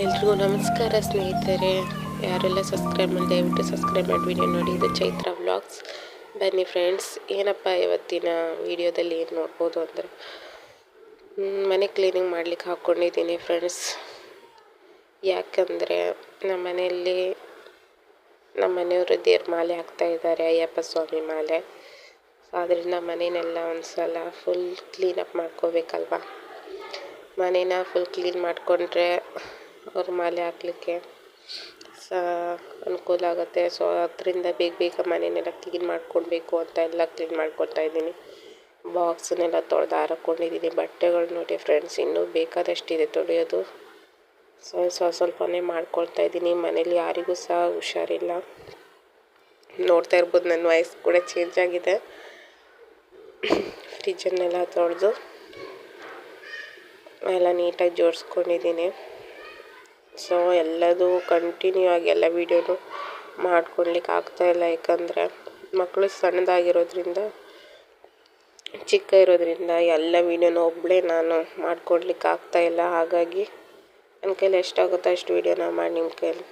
ಎಲ್ರಿಗೂ ನಮಸ್ಕಾರ ಸ್ನೇಹಿತರೆ, ಯಾರೆಲ್ಲ ಸಬ್ಸ್ಕ್ರೈಬ್ ಮಾಡಿ ದಯವಿಟ್ಟು ಸಬ್ಸ್ಕ್ರೈಬ್ ಮಾಡಿ ವಿಡಿಯೋ ನೋಡಿ. ಇದು ಚೈತ್ರ ವ್ಲಾಗ್ಸ್ ಬನ್ನಿ ಫ್ರೆಂಡ್ಸ್ ಏನಪ್ಪ ಇವತ್ತಿನ ವಿಡಿಯೋದಲ್ಲಿ ಏನು ನೋಡ್ಬೋದು ಅಂದರೆ ಮನೆ ಕ್ಲೀನಿಂಗ್ ಮಾಡ್ಲಿಕ್ಕೆ ಹಾಕ್ಕೊಂಡಿದ್ದೀನಿ ಫ್ರೆಂಡ್ಸ್ ಯಾಕಂದರೆ ನಮ್ಮ ಮನೆಯಲ್ಲಿ ನಮ್ಮ ಮನೆಯವರು ದೇವ್ರ ಮಾಲೆ ಹಾಕ್ತಾ ಇದ್ದಾರೆ, ಅಯ್ಯಪ್ಪ ಸ್ವಾಮಿ ಮಾಲೆ. ಆದ್ದರಿಂದ ಮನೆಯೆಲ್ಲ ಒಂದು ಸಲ ಫುಲ್ ಕ್ಲೀನಪ್ ಮಾಡ್ಕೋಬೇಕಲ್ವ? ಮನೇನ ಫುಲ್ ಕ್ಲೀನ್ ಮಾಡಿಕೊಂಡ್ರೆ ಅವ್ರ ಮಾಲೆ ಹಾಕ್ಲಿಕ್ಕೆ ಸ ಅನುಕೂಲ ಆಗುತ್ತೆ. ಸೊ ಅದರಿಂದ ಬೇಗ ಬೇಗ ಮನೆಯನ್ನೆಲ್ಲ ಕ್ಲೀನ್ ಮಾಡ್ಕೊಳ್ಬೇಕು ಅಂತ ಎಲ್ಲ ಕ್ಲೀನ್ ಮಾಡ್ಕೊಳ್ತಾ ಇದ್ದೀನಿ. ಬಾಕ್ಸನ್ನೆಲ್ಲ ತೊಳೆದು ಹಾರಕೊಂಡಿದ್ದೀನಿ ಬಟ್ಟೆಗಳು ನೋಡಿ ಫ್ರೆಂಡ್ಸ್ ಇನ್ನೂ ಬೇಕಾದಷ್ಟಿದೆ ತೊಳೆಯೋದು. ಸೊ ಸ್ವಲ್ಪ ಸ್ವಲ್ಪನೇ ಮಾಡ್ಕೊಳ್ತಾ ಇದ್ದೀನಿ. ಮನೇಲಿ ಯಾರಿಗೂ ಸಹ ಹುಷಾರಿಲ್ಲ. ನೋಡ್ತಾ ಇರ್ಬೋದು, ನನ್ನ ವಾಯ್ಸ್ ಕೂಡ ಚೇಂಜ್ ಆಗಿದೆ. ಫ್ರಿಜ್ಜನ್ನೆಲ್ಲ ತೊಳೆದು, ಎಲ್ಲ ನೀಟಾಗಿ ಜೋಡಿಸ್ಕೊಂಡಿದ್ದೀನಿ. ಸೊ ಎಲ್ಲದೂ ಕಂಟಿನ್ಯೂ ಆಗಿ ಎಲ್ಲ ವೀಡಿಯೋನು ಮಾಡ್ಕೊಳ್ಲಿಕ್ಕೆ ಆಗ್ತಾಯಿಲ್ಲ ಯಾಕಂದರೆ ಮಕ್ಕಳು ಸಣ್ಣದಾಗಿರೋದ್ರಿಂದ, ಚಿಕ್ಕ ಇರೋದ್ರಿಂದ ಎಲ್ಲ ವೀಡಿಯೋನ ಒಬ್ಬಳೇ ನಾನು ಮಾಡ್ಕೊಡ್ಲಿಕ್ಕೆ ಆಗ್ತಾಯಿಲ್ಲ ಹಾಗಾಗಿ ನನ್ನ ಕೈಲಿ ಎಷ್ಟಾಗುತ್ತೋ ಅಷ್ಟು ವೀಡಿಯೋನ ಮಾಡಿ ನಿಮ್ಮ ಕೈಲಿ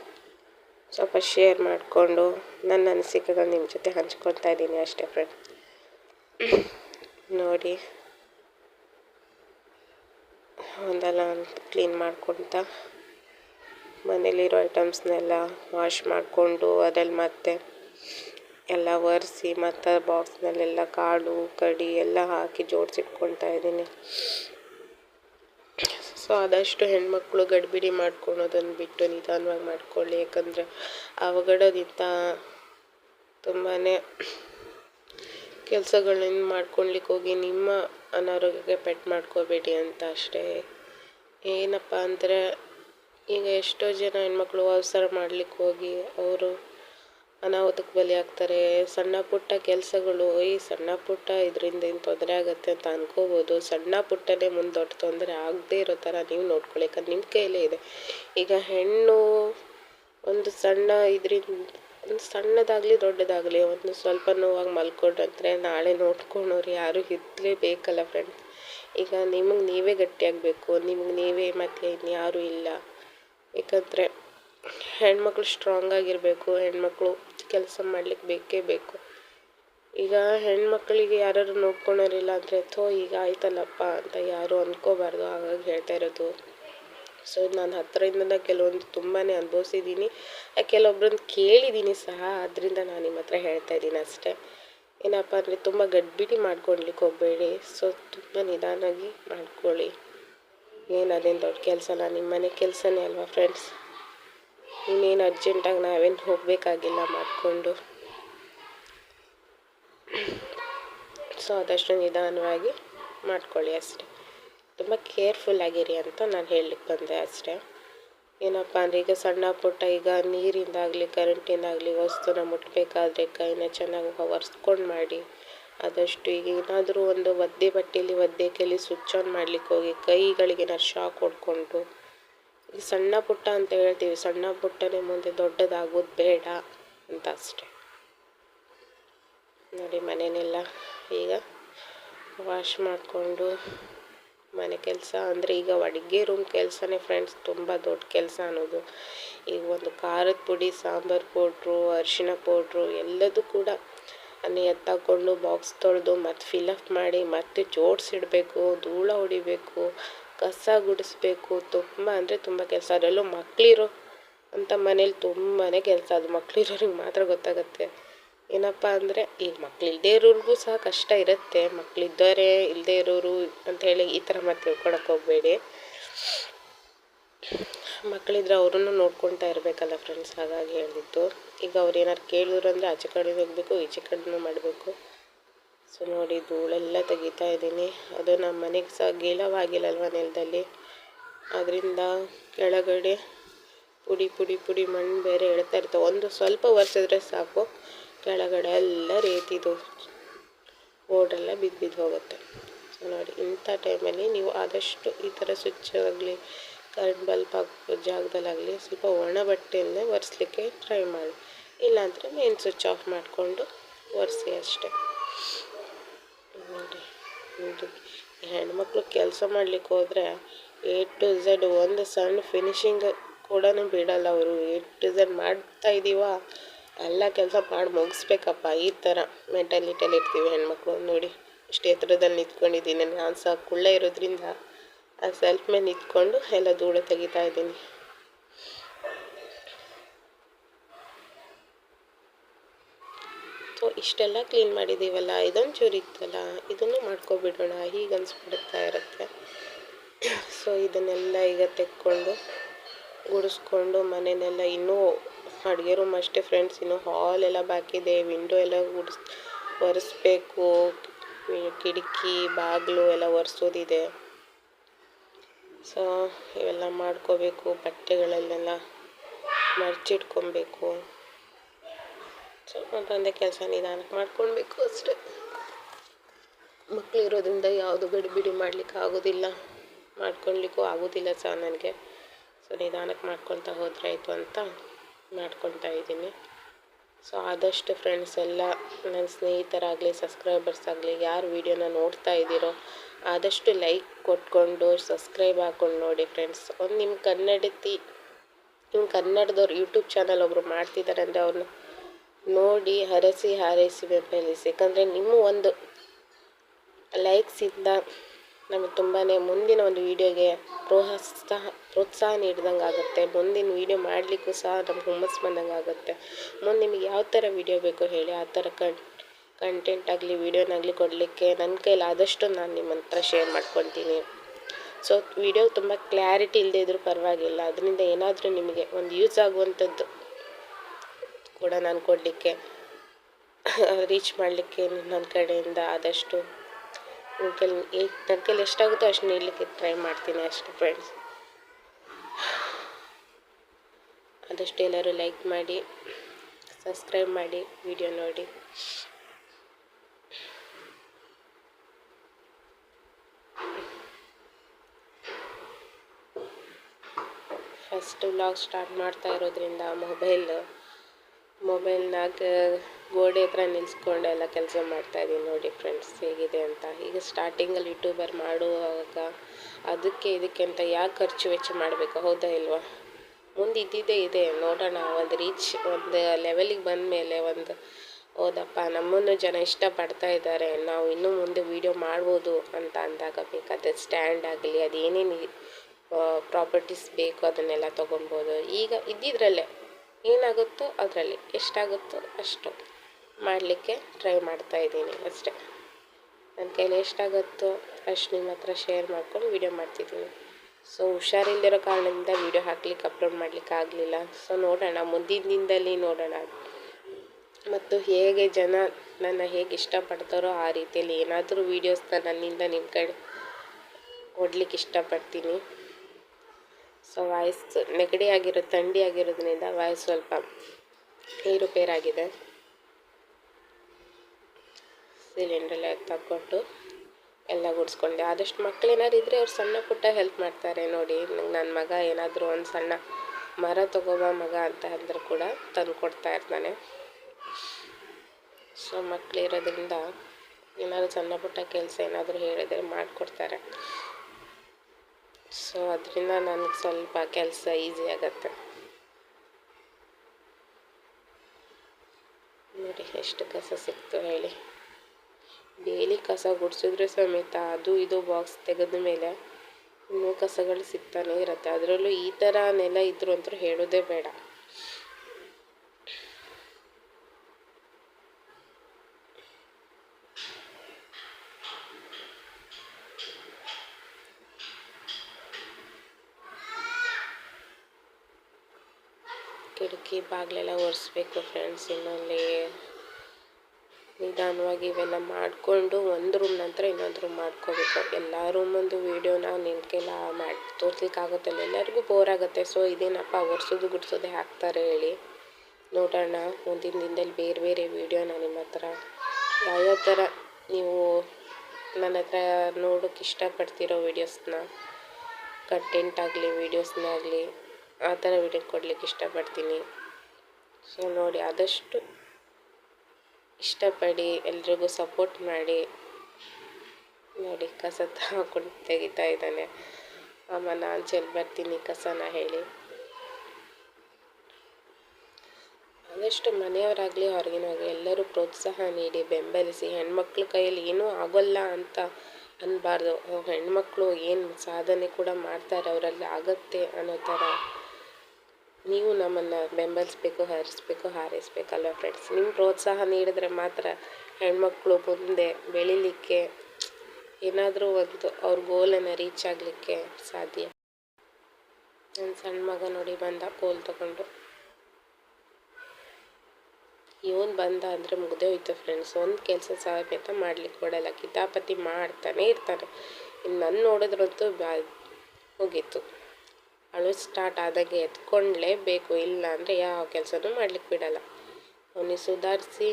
ಸ್ವಲ್ಪ ಶೇರ್ ಮಾಡಿಕೊಂಡು ನನ್ನ ಅನಿಸಿಕೆಗಳು ನಿಮ್ಮ ಜೊತೆ ಹಂಚ್ಕೊತಾ ಇದ್ದೀನಿ ಅಷ್ಟೇ ಫ್ರೆಂಡ್ ನೋಡಿ, ಒಂದಲ್ಲ ಒಂದು ಕ್ಲೀನ್ ಮಾಡ್ಕೊತ ಮನೇಲಿರೋ ಐಟಮ್ಸ್ನೆಲ್ಲ ವಾಶ್ ಮಾಡಿಕೊಂಡು ಅದ್ರಲ್ಲಿ ಮತ್ತೆ ಎಲ್ಲ ಒರೆಸಿ ಮತ್ತು ಬಾಕ್ಸ್ನಲ್ಲೆಲ್ಲ ಕಾಳು, ಕಡಿ ಎಲ್ಲ ಹಾಕಿ ಜೋಡಿಸಿಟ್ಕೊಳ್ತಾ ಇದ್ದೀನಿ. ಸೊ ಆದಷ್ಟು ಹೆಣ್ಮಕ್ಳು ಗಡಿಬಿಡಿ ಮಾಡ್ಕೊಳೋದನ್ನು ಬಿಟ್ಟು ನಿಧಾನವಾಗಿ ಮಾಡ್ಕೊಳ್ಳಿ. ಯಾಕಂದರೆ ಅವಘಡದಿಂದ ತುಂಬಾ ಕೆಲಸಗಳನ್ನ ಮಾಡ್ಕೊಳ್ಲಿಕ್ಕೆ ಹೋಗಿ ನಿಮ್ಮ ಅನಾರೋಗ್ಯಕ್ಕೆ ಪೆಟ್ಟು ಮಾಡ್ಕೋಬೇಡಿ ಅಂತ ಅಷ್ಟೇ. ಏನಪ್ಪ ಅಂದರೆ ಈಗ ಎಷ್ಟೋ ಜನ ಹೆಣ್ಮಕ್ಳು ಅವಸರ ಮಾಡ್ಲಿಕ್ಕೆ ಹೋಗಿ ಅವರು ಅನಾಹುತಕ್ಕೆ ಬಲಿಯಾಗ್ತಾರೆ ಸಣ್ಣ ಪುಟ್ಟ ಕೆಲಸಗಳು ಈ ಸಣ್ಣ ಪುಟ್ಟ ಇದರಿಂದ ಏನು ತೊಂದರೆ ಆಗುತ್ತೆ? ಅಂತ ಅನ್ಕೋಬೋದು. ಸಣ್ಣ ಪುಟ್ಟನೇ ಮುಂದೆ ದೊಡ್ಡ ತೊಂದರೆ ಆಗದೇ ಇರೋ ಥರ ನೀವು ನೋಡ್ಕೊಳ್ಳಿ ಯಾಕಂದ್ರೆ ನಿಮ್ಮ ಕೈಯಲ್ಲೇ ಇದೆ. ಈಗ ಹೆಣ್ಣು ಒಂದು ಸಣ್ಣ ಇದರಿಂದ, ಒಂದು ಸಣ್ಣದಾಗಲಿ ದೊಡ್ಡದಾಗಲಿ, ಒಂದು ಸ್ವಲ್ಪ ನೋವಾಗಿ ಮಲ್ಕೊಂಡ್ರೆ ನಾಳೆ ನೋಡ್ಕೊಳೋರು ಯಾರು ಇರಲೇಬೇಕಲ್ಲ ಫ್ರೆಂಡ್ಸ್ ಈಗ ನಿಮಗೆ ನೀವೇ ಗಟ್ಟಿಯಾಗಬೇಕು. ನಿಮಗೆ ನೀವೇ ಮತ್ತೆ ಇನ್ಯಾರೂ ಇಲ್ಲ. ಯಾಕಂದರೆ ಹೆಣ್ಮಕ್ಳು ಸ್ಟ್ರಾಂಗ್ ಆಗಿರಬೇಕು, ಹೆಣ್ಮಕ್ಳು ಕೆಲಸ ಮಾಡ್ಲಿಕ್ಕೆ ಬೇಕೇ ಬೇಕು. ಈಗ ಹೆಣ್ಮಕ್ಳಿಗೆ ಯಾರಾದ್ರು ನೋಡ್ಕೊಳೋರಿಲ್ಲ ಅಂದರೆ, ಥೋ ಈಗ ಆಯ್ತಲ್ಲಪ್ಪ ಅಂತ ಯಾರು ಅಂದ್ಕೋಬಾರ್ದು ಹಾಗಾಗಿ ಹೇಳ್ತಾ ಇರೋದು. ಸೊ ನಾನು ಹತ್ತಿರದಿಂದ ಕೆಲವೊಂದು ತುಂಬಾ ಅನುಭವಿಸಿದ್ದೀನಿ. ಕೆಲವೊಬ್ರನ್ನ ಕೇಳಿದ್ದೀನಿ ಸಹ ಅದರಿಂದ ನಾನು ನಿಮ್ಮ ಹತ್ರ ಹೇಳ್ತಾ ಇದ್ದೀನಿ ಅಷ್ಟೇ. ಏನಪ್ಪ ಅಂದರೆ, ತುಂಬ ಗಡ್ಬಿಡಿ ಮಾಡ್ಕೊಳ್ಲಿಕ್ಕೆ ಹೋಗಬೇಡಿ. ಸೊ ತುಂಬ ನಿಧಾನಾಗಿ ಮಾಡ್ಕೊಳ್ಳಿ. ಏನು ಅದೇನು ದೊಡ್ಡ ಕೆಲಸನ ನಿಮ್ಮ ಮನೆ ಕೆಲಸನೇ ಅಲ್ವಾ ಫ್ರೆಂಡ್ಸ್ ಇನ್ನೇನು ಅರ್ಜೆಂಟಾಗಿ ನಾವೇನು ಹೋಗಬೇಕಾಗಿಲ್ಲ ಮಾಡಿಕೊಂಡು. ಸೊ ಆದಷ್ಟು ನಿಧಾನವಾಗಿ ಮಾಡ್ಕೊಳ್ಳಿ ಅಷ್ಟೇ. ತುಂಬ ಕೇರ್ಫುಲ್ ಆಗಿರಿ ಅಂತ ನಾನು ಹೇಳಲಿಕ್ಕೆ ಬಂದೆ ಅಷ್ಟೇ. ಏನಪ್ಪ ಅಂದರೆ, ಈಗ ಸಣ್ಣ ಪುಟ್ಟ, ಈಗ ನೀರಿಂದಾಗಲಿ ಕರೆಂಟಿಂದಾಗಲಿ ವಸ್ತುನ ಮುಟ್ಟಬೇಕಾದ್ರೆ ಕೈನ ಚೆನ್ನಾಗಿ ಒರೆಸ್ಕೊಂಡು ಮಾಡಿ. ಆದಷ್ಟು ಈಗ ಏನಾದರೂ ಒಂದು ಒದ್ದೆ ಬಟ್ಟೆಯಲ್ಲಿ ಒದ್ದೆ ಕೈಲಿ ಸ್ವಿಚ್ ಆನ್ ಮಾಡ್ಲಿಕ್ಕೆ ಹೋಗಿ ಕೈಗಳಿಗೆ ನಾವು ಶಾಕ್ ಹೊಡ್ಕೊಂಡು, ಈ ಸಣ್ಣ ಪುಟ್ಟ ಅಂತ ಹೇಳ್ತೀವಿ, ಸಣ್ಣ ಪುಟ್ಟನೇ ಮುಂದೆ ದೊಡ್ಡದಾಗೋದು ಬೇಡ ಅಂತ ಅಷ್ಟೆ. ನೋಡಿ ಮನೆಯಲ್ಲ ಈಗ ವಾಶ್ ಮಾಡಿಕೊಂಡು ಮನೆ ಕೆಲಸ, ಅಂದರೆ ಈಗ ಅಡುಗೆ ರೂಮ್ ಕೆಲಸನೇ ಫ್ರೆಂಡ್ಸ್ ತುಂಬ ದೊಡ್ಡ ಕೆಲಸ ಅನ್ನೋದು. ಈಗ ಒಂದು ಖಾರದ ಪುಡಿ, ಸಾಂಬಾರು ಪೌಡ್ರು ಅರಿಶಿನ ಪೌಡ್ರು ಎಲ್ಲದೂ ಕೂಡ ಎತ್ತಾಕೊಂಡು ಬಾಕ್ಸ್ ತೊಳೆದು ಮತ್ತು ಫಿಲಪ್ ಮಾಡಿ ಮತ್ತೆ ಜೋಡಿಸಿಡಬೇಕು ಧೂಳ ಹೊಡಿಬೇಕು, ಕಸ ಗುಡಿಸ್ಬೇಕು. ತುಂಬ ಅಂದರೆ ತುಂಬ ಕೆಲಸ. ಅದರಲ್ಲೂ ಮಕ್ಕಳಿರೋ ಅಂತ ಮನೇಲಿ ತುಂಬಾ ಕೆಲಸ. ಅದು ಮಕ್ಕಳಿರೋರಿಗೆ ಮಾತ್ರ ಗೊತ್ತಾಗುತ್ತೆ. ಏನಪ್ಪ ಅಂದರೆ ಈಗ ಮಕ್ಕಳಿಲ್ಲದೆ ಇರೋರಿಗೂ ಸಹ ಕಷ್ಟ ಇರುತ್ತೆ. ಮಕ್ಕಳಿದ್ದಾರೆ ಇಲ್ಲದೆ ಇರೋರು ಅಂತ ಹೇಳಿ ಈ ಥರ ಮಾತು ತಿಳ್ಕೊಳಕ್ಕೆ ಹೋಗಬೇಡಿ. ಮಕ್ಕಳಿದ್ರೆ ಅವರನ್ನು ನೋಡ್ಕೊತಾ ಇರಬೇಕಲ್ಲ ಫ್ರೆಂಡ್ಸ್ ಹಾಗಾಗಿ ಹೇಳಿದ್ದು ಈಗ ಅವ್ರು ಏನಾರು ಕೇಳಿದ್ರು ಅಂದರೆ ಆಚೆ ಕಡೆ ಹೋಗಬೇಕು, ಈಚೆ ಕಡೆನೂ ಮಾಡಬೇಕು. ಸೊ ನೋಡಿ, ಧೂಳೆಲ್ಲ ತೆಗಿತಾ ಇದ್ದೀನಿ. ಅದು ನಮ್ಮ ಮನೆಗೆ ಸಹ ಗೀಳವಾಗಿಲ್ಲಲ್ವ ನೆಲದಲ್ಲಿ? ಅದರಿಂದ ಕೆಳಗಡೆ ಪುಡಿ ಪುಡಿ ಪುಡಿ ಮಣ್ಣು ಬೇರೆ ಎಳ್ತಾ ಇರ್ತವೆ ಒಂದು ಸ್ವಲ್ಪ ಒರೆಸಿದ್ರೆ ಸಾಕು. ಕೆಳಗಡೆ ಎಲ್ಲ ರೀತಿದು ಓಡೆಲ್ಲ ಬಿದ್ದು ಬಿದ್ದು ಹೋಗುತ್ತೆ. ಸೊ ನೋಡಿ, ಇಂಥ ಟೈಮಲ್ಲಿ ನೀವು ಆದಷ್ಟು ಈ ಥರ ಸ್ವಿಚ್ ಆಗಲಿ ಕರೆಂಟ್ ಬಲ್ಪ್ ಹಾಕೋ ಜಾಗದಲ್ಲಾಗಲಿ ಸ್ವಲ್ಪ ಒಣ ಬಟ್ಟೆಯಲ್ಲೇ ಒರೆಸ್ಲಿಕ್ಕೆ ಟ್ರೈ ಮಾಡಿ. ಇಲ್ಲಾಂದರೆ ಮೇನ್ ಸ್ವಿಚ್ ಆಫ್ ಮಾಡಿಕೊಂಡು ಒರೆಸಿ ಅಷ್ಟೆ. ನೋಡಿ ಹೆಣ್ಮಕ್ಳು ಕೆಲಸ ಮಾಡಲಿಕ್ಕೆ ಹೋದರೆ ಎ ಟು ಝೆಡ್ ಒಂದು ಸಣ್ಣ ಫಿನಿಶಿಂಗ್ ಕೂಡ ಬಿಡಲ್ಲ ಅವರು. ಎ ಟು ಝೆಡ್ ಮಾಡ್ತಾ ಇದ್ದೀವ ಎಲ್ಲ ಕೆಲಸ ಮಾಡಿ ಮುಗಿಸ್ಬೇಕಪ್ಪ. ಈ ಥರ ಮೆಂಟಾಲಿಟಿಯಲ್ಲಿ ಇರ್ತೀವಿ ಹೆಣ್ಮಕ್ಳು. ನೋಡಿ, ಇಷ್ಟು ಎತ್ತರದಲ್ಲಿ ನಿಂತ್ಕೊಂಡಿದ್ದೀನಿ. ನಾನು ಸಹ ಕುಳ್ಳೇ ಇರೋದ್ರಿಂದ ಆ ಸೆಲ್ಫ್ ಮೇಲೆ ನಿಂತ್ಕೊಂಡು ಎಲ್ಲ ಧೂಳು ತೆಗಿತಾ ಇದ್ದೀನಿ. ಸೊ ಇಷ್ಟೆಲ್ಲ ಕ್ಲೀನ್ ಮಾಡಿದ್ದೀವಲ್ಲ ಇದೊಂದು ಚೂರು ಇತ್ತಲ್ಲ, ಇದನ್ನು ಮಾಡ್ಕೊಬಿಡೋಣ, ಹೀಗೆ ಅನಿಸ್ಬಿಡ್ತಾ ಇರುತ್ತೆ. ಸೊ ಇದನ್ನೆಲ್ಲ ಈಗ ತೆಕ್ಕೊಂಡು, ಗುಡಿಸ್ಕೊಂಡು ಮನೆಯೆಲ್ಲ ಇನ್ನೂ ಅಡುಗೆ ರೂಮ್ ಅಷ್ಟೇ ಫ್ರೆಂಡ್ಸ್ ಇನ್ನೂ ಹಾಲ್ ಎಲ್ಲ ಬಾಕಿದೆ ವಿಂಡೋ ಎಲ್ಲ ಗುಡಿಸ್, ಒರೆಸ್ಬೇಕು ಕಿಟಕಿ ಬಾಗಿಲು ಎಲ್ಲ ಒರೆಸೋದಿದೆ. ಸೊ, ಇವೆಲ್ಲ ಮಾಡ್ಕೋಬೇಕು, ಬಟ್ಟೆಗಳಲ್ಲೆಲ್ಲ ಮರ್ಚಿಟ್ಕೊಬೇಕು. ಸೊ, ಅದೊಂದೇ ಕೆಲಸ ನಿಧಾನಕ್ಕೆ ಮಾಡ್ಕೊಳ್ಬೇಕು ಅಷ್ಟೇ. ಮಕ್ಕಳು ಇರೋದ್ರಿಂದ ಯಾವುದು ಗಡಿಬಿಡಿ ಮಾಡಲಿಕ್ಕೆ ಆಗೋದಿಲ್ಲ. ಮಾಡ್ಕೊಳ್ಲಿಕ್ಕೂ ಆಗೋದಿಲ್ಲ ಸಹ ನನಗೆ. ಸೊ, ನಿಧಾನಕ್ಕೆ ಮಾಡ್ಕೊತಾ ಹೋದರೆ ಆಯಿತು ಅಂತ ಮಾಡ್ಕೊತಾ ಇದ್ದೀನಿ. ಸೊ ಆದಷ್ಟು ಫ್ರೆಂಡ್ಸ್ ಎಲ್ಲ ನನ್ನ ಸ್ನೇಹಿತರಾಗಲಿ ಸಬ್ಸ್ಕ್ರೈಬರ್ಸ್ ಆಗಲಿ, ಯಾರು ವೀಡಿಯೋನ ನೋಡ್ತಾ ಇದ್ದೀರೋ, ಆದಷ್ಟು ಲೈಕ್ ಕೊಟ್ಕೊಂಡು ಸಬ್ಸ್ಕ್ರೈಬ್ ಹಾಕ್ಕೊಂಡು ನೋಡಿ ಫ್ರೆಂಡ್ಸ್ ಒಂದು ನಿಮ್ಮ ಕನ್ನಡತಿ ನಿಮ್ಮ ಕನ್ನಡದವ್ರು ಯೂಟ್ಯೂಬ್ ಚಾನಲ್ ಒಬ್ಬರು ಮಾಡ್ತಿದ್ದಾರೆ ಅಂದರೆ ಅವ್ರನ್ನ ನೋಡಿ, ಹರಸಿ, ಹಾರೈಸಿ, ಬೆಂಬಲಿಸಿ. ಯಾಕಂದರೆ ನಿಮ್ಮ ಒಂದು ಲೈಕ್ಸಿಂದ ನಮಗೆ ತುಂಬಾ ಮುಂದಿನ ಒಂದು ವೀಡಿಯೋಗೆ ಪ್ರೋತ್ಸಾಹ ಪ್ರೋತ್ಸಾಹ ನೀಡಿದಂಗೆ ಆಗುತ್ತೆ. ಮುಂದಿನ ವೀಡಿಯೋ ಮಾಡಲಿಕ್ಕೂ ಸಹ ನಮ್ಗೆ ಹುಮ್ಮಸ್ಸು ಬಂದಂಗೆ ಆಗುತ್ತೆ. ಮುಂದೆ ನಿಮಗೆ ಯಾವ ಥರ ವೀಡಿಯೋ ಬೇಕೋ ಹೇಳಿ, ಆ ಥರ ಕಂಟೆಂಟ್ ಆಗಲಿ ವೀಡಿಯೋನಾಗಲಿ ಕೊಡಲಿಕ್ಕೆ ನನ್ನ ಕೈಲಿ ಆದಷ್ಟು ನಾನು ನಿಮ್ಮ ಹತ್ರ ಶೇರ್ ಮಾಡ್ಕೊತೀನಿ ಸೊ ವಿಡಿಯೋ ತುಂಬ ಕ್ಲಾರಿಟಿ ಇಲ್ಲದೆ ಇದ್ದರೂ ಪರವಾಗಿಲ್ಲ. ಅದರಿಂದ ಏನಾದರೂ ನಿಮಗೆ ಒಂದು ಯೂಸ್ ಆಗುವಂಥದ್ದು ಕೂಡ ನಾನು ಕೊಡಲಿಕ್ಕೆ ರೀಚ್ ಮಾಡಲಿಕ್ಕೆ ನನ್ನ ಕಡೆಯಿಂದ ಆದಷ್ಟು ನನ್ನ ಈಗ ಕೈಲಿ ಎಷ್ಟಾಗುತ್ತೋ ಅಷ್ಟು ನೀಡಲಿಕ್ಕೆ ಟ್ರೈ ಮಾಡ್ತೀನಿ ಅಷ್ಟು ಫ್ರೆಂಡ್ಸ್ ಆದಷ್ಟು ಎಲ್ಲರೂ ಲೈಕ್ ಮಾಡಿ ಸಬ್ಸ್ಕ್ರೈಬ್ ಮಾಡಿ ವಿಡಿಯೋ ನೋಡಿ. ಫಸ್ಟ್ ವ್ಲಾಗ್ ಸ್ಟಾರ್ಟ್ ಮಾಡ್ತಾ ಇರೋದ್ರಿಂದ ಮೊಬೈಲ್ ಮೊಬೈಲ್ನಾಗ ಗೋಡೆ ಹತ್ರ ನಿಲ್ಸ್ಕೊಂಡು ಎಲ್ಲ ಕೆಲಸ ಮಾಡ್ತಾಯಿದ್ದೀನಿ ನೋಡಿ ಫ್ರೆಂಡ್ಸ್ ಹೇಗಿದೆ ಅಂತ. ಈಗ ಸ್ಟಾರ್ಟಿಂಗಲ್ಲಿ ಯೂಟ್ಯೂಬರ್ ಮಾಡುವಾಗ ಅದಕ್ಕೆ ಇದಕ್ಕೆ ಅಂತ ಯಾಕೆ ಖರ್ಚು ವೆಚ್ಚ ಮಾಡಬೇಕು, ಹೌದಾ ಇಲ್ವಾ? ಮುಂದೆ ಇದ್ದಿದ್ದೇ ಇದೆ, ನೋಡೋಣ. ಒಂದು ರೀಚ್ ಒಂದು ಲೆವೆಲಿಗೆ ಬಂದ ಮೇಲೆ ಒಂದು, ಹೌದಪ್ಪ, ನಮ್ಮನ್ನು ಜನ ಇಷ್ಟಪಡ್ತಾ ಇದ್ದಾರೆ. ನಾವು ಇನ್ನೂ ಮುಂದೆ ವೀಡಿಯೋ ಮಾಡ್ಬೋದು ಅಂತ ಅಂದಾಗ ಬೇಕಾದ ಸ್ಟ್ಯಾಂಡ್ ಆಗಲಿ, ಅದೇನೇನು ಪ್ರಾಪರ್ಟೀಸ್ ಬೇಕು ಅದನ್ನೆಲ್ಲ ತೊಗೊಳ್ಬೋದು ಈಗ ಇದ್ದಿದ್ರಲ್ಲೇ, ಏನಾಗುತ್ತೋ ಅದರಲ್ಲಿ, ಎಷ್ಟಾಗುತ್ತೋ ಅಷ್ಟು. ಮಾಡಲಿಕ್ಕೆ ಟ್ರೈ ಮಾಡ್ತಾ ಇದ್ದೀನಿ ಅಷ್ಟೇ. ನನ್ನ ಕೈಲಿ ಎಷ್ಟಾಗುತ್ತೋ ಅಷ್ಟು ನಿಮ್ಮ ಹತ್ರ ಶೇರ್ ಮಾಡ್ಕೊಂಡು ವೀಡಿಯೋ ಮಾಡ್ತಿದ್ದೀನಿ. ಸೊ ಹುಷಾರಿಲ್ಲದಿರೋ ಕಾರಣದಿಂದ ವೀಡಿಯೋ ಹಾಕ್ಲಿಕ್ಕೆ ಅಪ್ಲೋಡ್ ಮಾಡಲಿಕ್ಕೆ ಆಗಲಿಲ್ಲ. ಸೊ ನೋಡೋಣ, ಮುಂದಿನ ದಿನದಲ್ಲಿ ನೋಡೋಣ. ಮತ್ತು ಹೇಗೆ ಜನ ನನ್ನ ಹೇಗೆ ಇಷ್ಟಪಡ್ತಾರೋ ಆ ರೀತಿಯಲ್ಲಿ ಏನಾದರೂ ವೀಡಿಯೋಸ್ನ ನನ್ನಿಂದ ನಿಮ್ಮ ಕಡೆ ಕೊಡ್ಲಿಕ್ಕೆ ಇಷ್ಟಪಡ್ತೀನಿ. ಸೊ ವಾಯ್ಸ್ ನೆಗಡಿ ಆಗಿರೋ ಥಂಡಿ ಆಗಿರೋದ್ರಿಂದ ವಾಯ್ಸ್ ಸ್ವಲ್ಪ ಏರುಪೇರಾಗಿದೆ. ಸಿಲಿಂಡ್ರೆಲ್ಲ ತಗೊಂಡು ಎಲ್ಲ ಗುಡಿಸ್ಕೊಂಡೆ. ಆದಷ್ಟು ಮಕ್ಳು ಏನಾದ್ರು ಇದ್ದರೆ ಅವ್ರು ಸಣ್ಣ ಪುಟ್ಟ ಹೆಲ್ಪ್ ಮಾಡ್ತಾರೆ ನೋಡಿ. ನನ್ನ ಮಗ ಏನಾದರೂ ಒಂದು ಸಣ್ಣ ಮರ ತಗೋಬ ಮಗ ಅಂತ ಅಂದರೂ ಕೂಡ ತಂದು ಕೊಡ್ತಾ ಇರ್ತಾನೆ. ಸೊ ಮಕ್ಳು ಇರೋದ್ರಿಂದ ಏನಾದರೂ ಸಣ್ಣ ಪುಟ್ಟ ಕೆಲಸ ಏನಾದರೂ ಹೇಳಿದರೆ ಮಾಡಿಕೊಡ್ತಾರೆ. ಸೊ ಅದರಿಂದ ನನಗೆ ಸ್ವಲ್ಪ ಕೆಲಸ ಈಸಿ ಆಗುತ್ತೆ. ನೋಡಿ, ಎಷ್ಟು ಕಸ ಸಿಕ್ತು ಹೇಳಿ. ಡೈಲಿ ಕಸ ಗುಡಿಸಿದ್ರೆ ಸಮೇತ ಅದು ಇದು ಬಾಕ್ಸ್ ತೆಗೆದ ಮೇಲೆ ಇನ್ನೂ ಕಸಗಳು ಸಿಗ್ತಾನೆ ಇರುತ್ತೆ. ಅದರಲ್ಲೂ ಈ ಥರ ನೆಲ ಇದ್ರು ಅಂತೂ ಹೇಳೋದೇ ಬೇಡ. ಕಿಟಕಿ ಬಾಗಿಲೆಲ್ಲ ಒರೆಸ್ಬೇಕು ಫ್ರೆಂಡ್ಸ್ ಇನ್ನೊಂದು ನಿಧಾನವಾಗಿ ಇವೆಲ್ಲ ಮಾಡಿಕೊಂಡು ಒಂದು ರೂಮ್ ನಂತರ ಇನ್ನೊಂದು ರೂಮ್ ಮಾಡ್ಕೋಬೇಕು. ಎಲ್ಲ ರೂಮೊಂದು ವೀಡಿಯೋನ ನಿನ್ನ ಕೈಲ ಮಾಡಿ ತೋರ್ಸ್ಲಿಕ್ಕೆ ಆಗುತ್ತಲ್ಲ ಎಲ್ಲರಿಗೂ ಬೋರ್ ಆಗುತ್ತೆ. ಸೊ ಇದೇನಪ್ಪ, ಒರೆಸೋದು, ಗುಡ್ಸೋದು ಹಾಕ್ತಾರೆ ಹೇಳಿ. ನೋಡೋಣ. ಮುಂದಿನ ದಿನದಲ್ಲಿ ಬೇರೆ ಬೇರೆ ವೀಡಿಯೋನ ನಿಮ್ಮ ಹತ್ರ ಯಾವ್ಯಾವ ಥರ ನೀವು ನನ್ನ ಹತ್ರ ನೋಡೋಕ್ಕೆ ಇಷ್ಟಪಡ್ತಿರೋ ವೀಡಿಯೋಸ್ನ ಕಂಟೆಂಟ್ ಆಗಲಿ ವೀಡಿಯೋಸ್ನಾಗಲಿ ಆ ಥರ ವೀಡಿಯೋ ಕೊಡಲಿಕ್ಕೆ ಇಷ್ಟಪಡ್ತೀನಿ. ಸೊ ನೋಡಿ, ಆದಷ್ಟು ಇಷ್ಟಪಡಿ ಎಲ್ರಿಗೂ ಸಪೋರ್ಟ್ ಮಾಡಿ, ನೋಡಿ ಕಸ ತಗೊಂಡು ತೆಗಿತಾ ಇದ್ದಾನೆ. ಅಮ್ಮ, ನಾನು ಚೆಲ್ಲಿ ಬರ್ತೀನಿ ಕಸನ ಹೇಳಿ. ಆದಷ್ಟು ಮನೆಯವರಾಗಲಿ ಹೊರಗಿನವಾಗಲಿ ಎಲ್ಲರೂ ಪ್ರೋತ್ಸಾಹ ನೀಡಿ, ಬೆಂಬಲಿಸಿ, ಹೆಣ್ಮಕ್ಳ ಕೈಯಲ್ಲಿ ಏನೂ ಆಗೋಲ್ಲ ಅಂತ ಅನ್ನಬಾರ್ದು ಹೆಣ್ಮಕ್ಳು ಏನು ಸಾಧನೆ ಕೂಡ ಮಾಡ್ತಾರೆ, ಅವರಲ್ಲಿ ಆಗುತ್ತೆ ಅನ್ನೋ ಥರ. ನೀವು ನಮ್ಮನ್ನು ಬೆಂಬಲಿಸ್ಬೇಕು, ಹರಿಸ್ಬೇಕು ಹಾರೈಸ್ಬೇಕಲ್ವ ಫ್ರೆಂಡ್ಸ್ ನಿಮ್ಮ ಪ್ರೋತ್ಸಾಹ ನೀಡಿದ್ರೆ ಮಾತ್ರ ಹೆಣ್ಮಕ್ಳು ಮುಂದೆ ಬೆಳಿಲಿಕ್ಕೆ ಏನಾದರೂ ಒಂದು ಅವ್ರ ಗೋಲನ್ನು ರೀಚ್ ಆಗಲಿಕ್ಕೆ ಸಾಧ್ಯ. ನನ್ನ ಸಣ್ಣ ಮಗ ನೋಡಿ ಬಂದ ಕೋಲ್ ತಗೊಂಡು. ಇವನು ಬಂದ ಅಂದರೆ ಮುಗ್ದೇ ಹೋಯ್ತು ಫ್ರೆಂಡ್ಸ್ ಒಂದು ಕೆಲಸ ಸಮೇತ ಮಾಡ್ಲಿಕ್ಕೆ ಕೊಡಲ್ಲ ಕಿತಾಪತಿ ಮಾಡ್ತಾನೆ ಇರ್ತಾನೆ. ಇನ್ನು ನನ್ನ ನೋಡಿದ್ರಂತೂ ಬಾ ಮುಗೀತು. ಅಳು ಸ್ಟಾರ್ಟ್ ಆದಾಗೆ ಎತ್ಕೊಂಡ್ಲೇಬೇಕು. ಇಲ್ಲ ಅಂದರೆ ಯಾವ ಕೆಲಸನೂ ಮಾಡ್ಲಿಕ್ಕೆ ಬಿಡಲ್ಲ. ಅವನಿಗೆ ಸುಧಾರಿಸಿ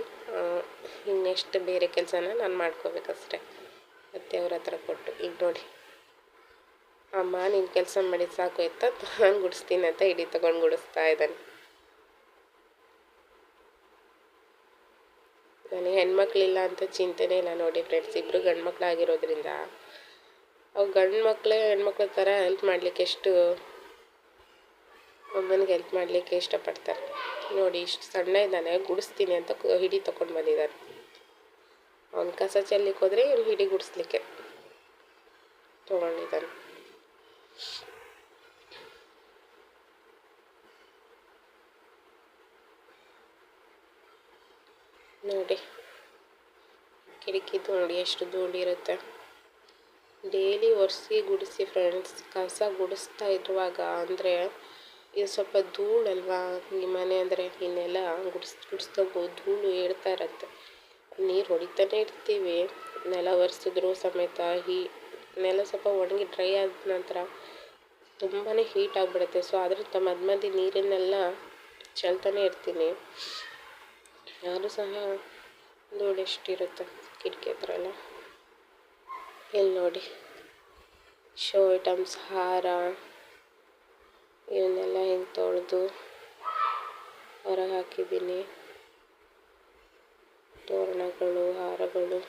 ನೆಕ್ಸ್ಟ್ ಬೇರೆ ಕೆಲಸನ ನಾನು ಮಾಡ್ಕೋಬೇಕಷ್ಟೆ. ಮತ್ತೆ ಅವ್ರ ಹತ್ರ ಕೊಟ್ಟು. ಈಗ ನೋಡಿ. ಅಮ್ಮ, ನೀನು ಕೆಲಸ ಮಾಡಿ ಸಾಕು, ಎತ್ತ? ನಾನು ಗುಡಿಸ್ತೀನಿ ಅಂತ ಇಡೀ, ತಗೊಂಡು ಗುಡಿಸ್ತಾ ಇದ್ದಾನೆ. ನನಗೆ ಹೆಣ್ಮಕ್ಳಿಲ್ಲ ಅಂತ ಚಿಂತೆನೇ ಇಲ್ಲ ನೋಡಿ ಫ್ರೆಂಡ್ಸ್ ಇಬ್ಬರು ಗಂಡು ಮಕ್ಕಳಾಗಿರೋದ್ರಿಂದ ಅವು ಗಂಡು ಮಕ್ಕಳೇ ಹೆಣ್ಮಕ್ಳ ಥರ ಹೆಲ್ಪ್ ಮಾಡಲಿಕ್ಕೆ ಎಷ್ಟು ಅಮ್ಮನಿಗೆ ಹೆಲ್ಪ್ ಮಾಡಲಿಕ್ಕೆ ಇಷ್ಟಪಡ್ತಾರೆ. ನೋಡಿ, ಇಷ್ಟು ಸಣ್ಣ ಇದ್ದಾನೆ, ಗುಡಿಸ್ತೀನಿ ಅಂತ ಹಿಡಿ ತೊಗೊಂಡು ಬಂದಿದ್ದಾರೆ ಅವ್ನು ಕಸ ಚೆಲ್ಲಿಕ್ಕೆ ಹೋದರೆ ಇವ್ನು ಹಿಡಿ ಗುಡಿಸ್ಲಿಕ್ಕೆ ತೊಗೊಂಡಿದ್ದಾನೆ. ನೋಡಿ, ಕಿಟಕಿ ತೋಡಿ ಎಷ್ಟು ಧೂಳಿರುತ್ತೆ ಡೈಲಿ ಒರೆಸಿ ಗುಡಿಸಿ ಫ್ರೆಂಡ್ಸ್ ಕಸ ಗುಡಿಸ್ತಾ ಇರುವಾಗ ಅಂದರೆ ಇದು ಸ್ವಲ್ಪ ಧೂಳಲ್ವಾ? ಈ ಮನೆ ಅಂದರೆ ಇನ್ನೆಲ್ಲ ಗುಡ್ಸ್ ಗುಡಿಸ್ತಾ ಧೂಳು ಏಳ್ತಾ ಇರತ್ತೆ. ನೀರು ಹೊಡಿತಾನೆ ಇರ್ತೀವಿ. ನೆಲ ಒರೆಸಿದ್ರು ಸಮೇತ ಹೀ, ನೆಲ ಸ್ವಲ್ಪ ಒಣಗಿ ಡ್ರೈ ಆದ ನಂತರ ತುಂಬಾ ಹೀಟ್ ಆಗಿಬಿಡುತ್ತೆ. ಸೊ ಅದರಿಂದ ಮಧ್ಯ ಮಧ್ಯೆ ನೀರನ್ನೆಲ್ಲ ಚೆಲ್ತಾನೆ ಇರ್ತೀನಿ. ಯಾರು ಸಹ ಧೂಳು ಎಷ್ಟಿರುತ್ತೆ ಕಿಟಕಿ ಹತ್ರ ಎಲ್ಲ. ಇಲ್ಲಿ ನೋಡಿ. ಶೋ ಐಟಮ್ಸ್ ಹಾರ. ಇವನ್ನೆಲ್ಲ ಹಿಂಗೆ ತೊಳೆದು ಹೊರಗೆ ಹಾಕಿದ್ದೀನಿ ತೋರಣಗಳು, ಹಾರಗಳು.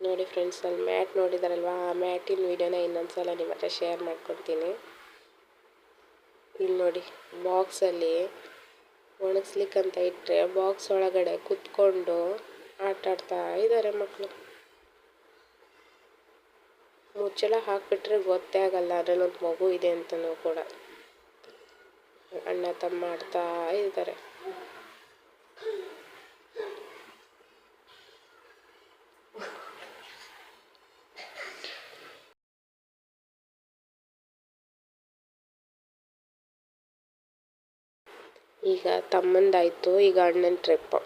ನೋಡಿ ಫ್ರೆಂಡ್ಸ್ ಅಲ್ಲಿ ಮ್ಯಾಟ್ ನೋಡಿದಾರಲ್ವ? ಆ ಮ್ಯಾಟಿನ ವೀಡಿಯೋನ ಇನ್ನೊಂದು ಸಲ ನಿಮ್ಮ ಹತ್ರ ಶೇರ್ ಮಾಡ್ಕೊಡ್ತೀನಿ. ಇಲ್ಲಿ ನೋಡಿ ಬಾಕ್ಸಲ್ಲಿ ಒಣಗಿಸ್ಲಿಕ್ಕಂತ ಇಟ್ಟರೆ ಬಾಕ್ಸ್ ಒಳಗಡೆ ಕುತ್ಕೊಂಡು ಆಟ ಆಡ್ತಾ ಇದ್ದಾರೆ ಮಕ್ಕಳು ಮುಚ್ಚಳ ಹಾಕಿಬಿಟ್ರೆ ಗೊತ್ತೇ ಆಗಲ್ಲ ಅದರಲ್ಲೊಂದು ಮಗು ಇದೆ ಅಂತಲೂ ಕೂಡ. ಅಣ್ಣ ತಮ್ಮ ಆಡ್ತಾ ಇದ್ದಾರೆ. ಈಗ ತಮ್ಮಂದಾಯಿತು, ಈಗ ಅಣ್ಣನ ಟ್ರಿಪ್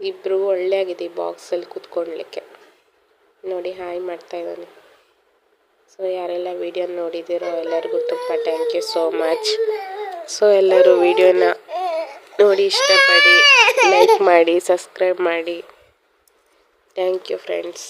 ಇಬ್ಬರು ಒಳ್ಳೆ ಆಗಿದೆ ಬಾಕ್ಸಲ್ಲಿ ಕುತ್ಕೊಳ್ಲಿಕ್ಕೆ. ನೋಡಿ, ಹಾಯ್ ಮಾಡ್ತಾ ಇದ್ದಾನೆ. ಸೊ ಯಾರೆಲ್ಲ ವಿಡಿಯೋ ನೋಡಿದ್ದೀರೋ ಎಲ್ಲರಿಗೂ ತುಂಬ thank you so much so ಎಲ್ಲರೂ ವಿಡಿಯೋನ ನೋಡಿ, ಇಷ್ಟಪಡಿ ಲೈಕ್ ಮಾಡಿ ಸಬ್ಸ್ಕ್ರೈಬ್ ಮಾಡಿ. Thank you friends